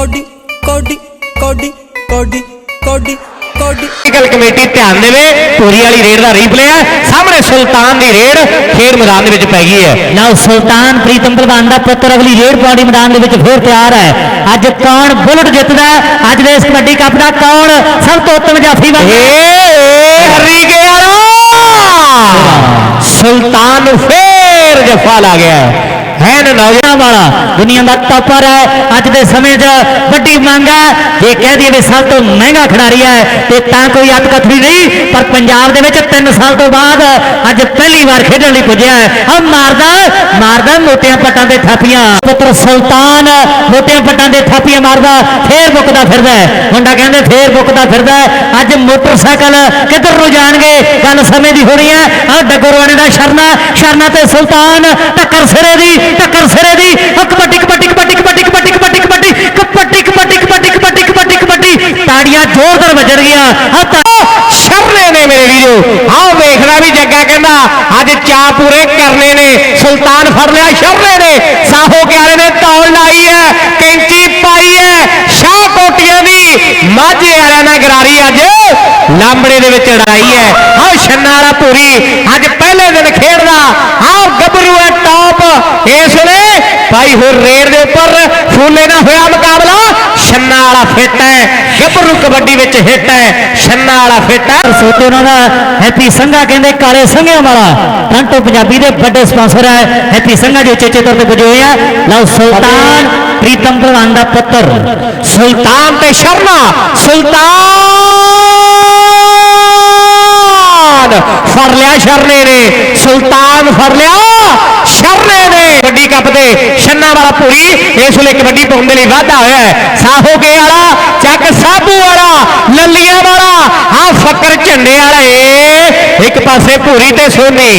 Cody ਕੋਡੀ ਕੋਡੀ ਕੋਡੀ ਕੋਡੀ ਕੋਡੀ। ਪੋਲੀਟੀਕਲ ਕਮੇਟੀ ਧਿਆਨ ਦੇਵੇ ਪੂਰੀ ਵਾਲੀ ਰੇਡ ਦਾ ਰੀਪਲੇ ਹੈ ਸਾਹਮਣੇ ਸੁਲਤਾਨ ਦੀ ਰੇਡ ਖੇਡ ਮੈਦਾਨ ਦੇ ਵਿੱਚ ਪੈ ਗਈ ਹੈ। ਲਓ ਸੁਲਤਾਨ ਪ੍ਰੀਤਮ ਪ੍ਰਧਾਨ ਦਾ ਪੁੱਤਰ ਅਗਲੀ ਰੇਡ ਪਾਰਟੀ ਮੈਦਾਨ ਦੇ ਵਿੱਚ ਫੇਰ ਤਿਆਰ ਹੈ। ਅੱਜ ਕੌਣ ਬੁਲਟ ਜਿੱਤਦਾ ਹੈ? ਅੱਜ ਦੇ ਇਸ ਕਬੱਡੀ ਕੱਪ ਦਾ ਕੌਣ ਸਭ ਤੋਂ ਉੱਤਮ ਜਾਫੀ? ਏ ਹਰੀ ਗਿਆ ਸੁਲਤਾਨ ਨੂੰ ਫੇਰ ਜਫਾ ਲਾ ਗਿਆ ਹੈ ਹੈਨ ਨੌਜਵਾਨ ਵਾਲਾ ਦੁਨੀਆ ਦਾ ਟੌਪਰ ਹੈ। ਅੱਜ ਦੇ ਸਮੇਂ 'ਚ ਵੱਡੀ ਮੰਗ ਇਹ ਕਹਿ ਦਈਏ ਵੀ ਸਭ ਤੋਂ ਮਹਿੰਗਾ ਖਿਡਾਰੀ ਹੈ ਤੇ ਤਾਂ ਕੋਈ ਅਤਕਥਨੀ ਨਹੀਂ, ਪਰ ਪੰਜਾਬ ਦੇ ਵਿੱਚ 3 ਸਾਲ ਤੋਂ ਬਾਅਦ ਅੱਜ ਪਹਿਲੀ ਵਾਰ ਖੇਡਣ ਲਈ ਪੁੱਜਿਆ ਹੈ। ਆ ਮਾਰਦਾ ਮਾਰਦਾ ਮੋਟੀਆਂ ਪੱਟਾਂ ਦੇ ਥਾਪੀਆਂ। ਪੁੱਤਰ ਸੁਲਤਾਨ ਮੋਟਿਆਂ ਪੱਟਾਂ ਦੇ ਥਾਪੀਆਂ ਮਾਰਦਾ, ਫੇਰ ਬੁੱਕਦਾ ਫਿਰਦਾ ਮੁੰਡਾ ਕਹਿੰਦੇ, ਫੇਰ ਬੁੱਕਦਾ ਫਿਰਦਾ ਅੱਜ ਮੋਟਰਸਾਈਕਲ ਕਿੱਧਰ ਨੂੰ ਜਾਣਗੇ? ਗੱਲ ਸਮੇਂ ਦੀ ਹੋਣੀ ਹੈ। ਆ ਡੱਗੋਰਵਾਣੇ ਦਾ ਸ਼ਰਨਾ ਸ਼ਰਨਾ ਤੇ ਸੁਲਤਾਨ, ਟੱਕਰ ਸਿਰੇ ਦੀ, ਟੱਕਰ ਸਿਰੇ ਦੀ। ਤਾੜੀਆਂ ਜ਼ੋਰਦਾਰ ਵੱਜਣਗੀਆਂ। ਆ ਸ਼ਰਨੇ ਨੇ ਮੇਰੇ ਵੀਰੋ। ਆਹ ਵੇਖਦਾ ਵੀ ਜੱਗਾ ਕਹਿੰਦਾ, ਅੱਜ ਚਾਹ ਪੂਰੇ ਕਰਨੇ ਨੇ। ਸੁਲਤਾਨ ਫੜ ਲਿਆ ਸ਼ਰਨੇ ਨੇ। ਸਾਹੋ ਕਿਆਰੇ ਨੇ ਤੌਲ ਲਾਈ ਹੈ, ਕੈਂਚੀ ਪਾਈ ਹੈ। ਸ਼ਾਹ ਕੋਟੀਆਂ ਦੀ ਮਾਝੇ ਵਾਲਿਆਂ ਨਾਲ ਗਰਾਰੀ ਅੱਜ ਲਾਂਬੜੇ ਦੇ ਵਿੱਚ ਲੜਾਈ ਹੈ। ਆਓ ਛੰਨਾ ਵਾਲਾ ਪੂਰੀ ਅੱਜ ਪਹਿਲੇ ਦਿਨ ਖੇਡਦਾ। ਆਓ ਗੱਭਰੂ ਹੈ ਟੌਪ। ਇਸ ਵੇਲੇ ਭਾਈ ਹੋਰ ਰੇਡ ਦੇ ਉੱਪਰ ਫੂਲੇ ਨਾਲ ਹੋਇਆ ਮੁਕਾਬਲਾ। ਛੰਨਾ ਵਾਲਾ ਫਿੱਟ ਹੈ ਗੱਭਰੂ ਕਬੱਡੀ ਵਿੱਚ ਹਿੱਟ ਹੈ, ਛੰਨਾ ਵਾਲਾ ਫਿੱਟ ਹੈ। ਸੋਤੇ ਉਹਨਾਂ ਦਾ ਹੈਪੀ ਸੰਘਾ ਕਹਿੰਦੇ ਕਾਲੇ ਸੰਘਿਆਂ ਵਾਲਾ। ਟ੍ਰਾਂਟੋ ਪੰਜਾਬੀ ਦੇ ਵੱਡੇ ਸਪਾਂਸਰ ਹੈ, ਹੈਪੀ ਸੰਘਾ ਜੋ ਚੇਚੇ ਤੌਰ ਤੇ ਪੁੱਜੇ ਹੋਏ ਆ। ਲਓ ਸੁਲਤਾਨ, ਪ੍ਰੀਤਮ ਪ੍ਰਧਾਨ ਦਾ ਪੁੱਤਰ। ਸੁਲਤਾਨ ਤੇ ਸ਼ਰਮਾ, ਸੁਲਤਾਨ सुल्तान फरलिया शरने ने। सुल्तान फरलिया शरने ने। कबड्डी कप दे छन्ना वाला पूरी इस कबड्डी पाने वाधा होया साहो के वाला चक साबू वाला ललिया वाला हाँ फकर झंडे वाला एक पासे पूरी ते सोनी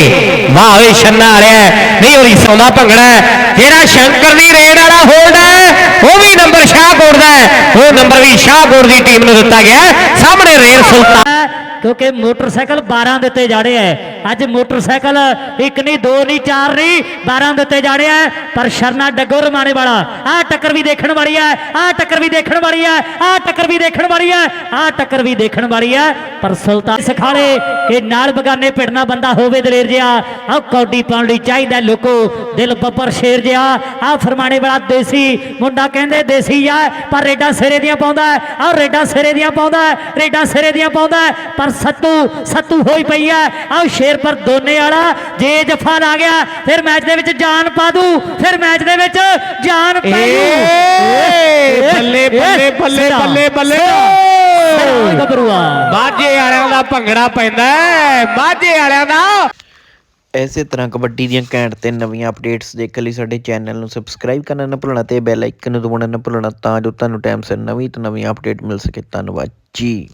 वाह वे छन्ना आ रहा नहीं और सौदा भंगड़ा है जरा शंकर की रेड वाला होल्ड है वो भी नंबर शाहपुर का है वह नंबर भी शाहपुर की टीम में दिता गया सामने रेल सुल्तान ਕਿਉਂਕਿ ਮੋਟਰਸਾਈਕਲ 12 ਦਿੱਤੇ ਜਾੜੇ ਹੈ ਅੱਜ ਮੋਟਰਸਾਈਕਲ ਇੱਕ ਨਹੀਂ ਦੋ ਨਹੀਂ ਚਾਰ ਨਹੀਂ 12 ਦਿੱਤੇ ਜਾੜੇ ਐ। ਪਰ ਸ਼ਰਨਾ ਡੱਗੋ ਰਮਾਣੇ ਵਾਲਾ, ਆਹ ਟੱਕਰ ਵੀ ਦੇਖਣ ਵਾਲੀ ਐ, ਆਹ ਟੱਕਰ ਵੀ ਦੇਖਣ ਵਾਲੀ ਐ, ਆਹ ਟੱਕਰ ਵੀ ਦੇਖਣ ਵਾਲੀ ਐ, ਆਹ ਟੱਕਰ ਵੀ ਦੇਖਣ ਵਾਲੀ ਐ। ਪਰ ਸੁਲਤਾਨ ਸਿਖਾਲੇ ਕਿ ਨਾਲ ਬਗਾਨੇ ਪਿੜਨਾ ਬੰਦਾ ਹੋਵੇ ਦਲੇਰ ਜਿਆ ਆਹ ਕੌਡੀ ਪਾਉਣ ਲਈ ਚਾਹੀਦਾ ਲੋਕੋ, ਦਿਲ ਬੱਬਰ ਸ਼ੇਰ ਜਿਆ ਆਹ ਫਰਮਾਣੇ ਵਾਲਾ ਦੇਸੀ, ਮੁੰਡਾ ਕਹਿੰਦੇ ਦੇਸੀ ਆ, ਪਰ ਰੇਡਾਂ ਸਿਰੇ ਦੀਆਂ ਪਾਉਂਦਾ ਆਹ ਰੇਡਾਂ ਸਿਰੇ ਦੀਆਂ ਪਾਉਂਦਾ ਰੇਡਾਂ ਸਿਰੇ ਦੀਆਂ ਪਾਉਂਦਾ ਪਰ ਸੱਤੂ ਸੱਤੂ ਹੋਈ ਪਈ ਐ ਆਹ ਸ਼ੇਰ ਪਰ ਦੋਨੇ ਵਾਲਾ ਜੇ ਜਫਾ ਲਾ ਗਿਆ। ਫਿਰ ਮੈਚ ਦੇ ਵਿੱਚ ਜਾਨ ਪਾ ਦੂ। ਫਿਰ ਮੈਚ ਦੇ ਵਿੱਚ ਜਾਨ ਪਾ ਦੂ। ਬੱਲੇ ਬੱਲੇ ਬੱਲੇ ਬੱਲੇ ਬੱਲੇ। ਗੱਭਰੂਆ। ਮਾਝੇ ਵਾਲਿਆਂ ਦਾ ਭੰਗੜਾ ਪੈਂਦਾ ਹੈ, ਮਾਝੇ ਵਾਲਿਆਂ ਦਾ। ਐਸੇ ਤਰ੍ਹਾਂ ਕਬੱਡੀ ਦੀਆਂ ਘੈਂਟ ਤੇ ਨਵੀਆਂ ਅਪਡੇਟਸ ਦੇਖਣ ਲਈ ਸਾਡੇ ਚੈਨਲ ਨੂੰ ਸਬਸਕ੍ਰਾਈਬ ਕਰਨਾ ਨਾ ਭੁੱਲਣਾ ਤੇ ਬੈਲ ਆਈਕਨ ਨੂੰ ਦਬਾਉਣਾ ਨਾ ਭੁੱਲਣਾ ਤਾਂ ਜੋ ਤੁਹਾਨੂੰ ਟਾਈਮ ਸਿਰ ਨਵੀਂ ਤੋਂ ਨਵੀਂ ਅਪਡੇਟ ਮਿਲ ਸਕੇ। ਧੰਨਵਾਦ ਜੀ।